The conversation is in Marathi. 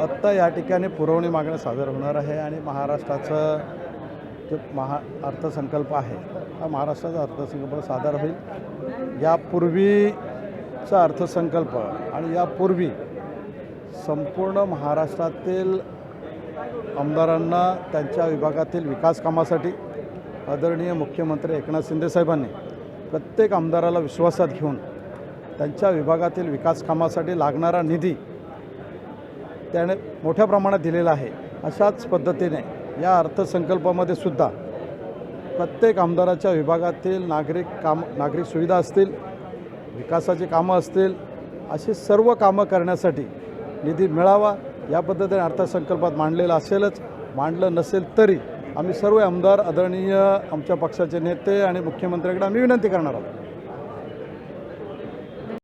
आत्ता या ठिकाणी पुरवणी मागणं सादर होणार आहे आणि महाराष्ट्राचं जे महा अर्थसंकल्प आहे हा महाराष्ट्राचा अर्थसंकल्प सादर होईल. यापूर्वीचा अर्थसंकल्प आणि यापूर्वी संपूर्ण महाराष्ट्रातील आमदारांना त्यांच्या विभागातील विकास कामासाठी आदरणीय मुख्यमंत्री एकनाथ शिंदेसाहेबांनी प्रत्येक आमदाराला विश्वासात घेऊन त्यांच्या विभागातील विकास कामासाठी लागणारा निधी त्याने मोठ्या प्रमाणात दिलेला आहे. अशाच पद्धतीने या अर्थसंकल्पामध्ये सुद्धा प्रत्येक आमदाराच्या विभागातील नागरिक काम नागरिक सुविधा असतील विकासाची कामं असतील अशी सर्व कामं करण्यासाठी निधी मिळावा या पद्धतीने अर्थसंकल्पात मांडलेलं असेलच. मांडलं नसेल तरी आम्ही सर्व आमदार आदरणीय आमच्या पक्षाचे नेते आणि मुख्यमंत्र्यांकडे आम्ही विनंती करणार आहोत.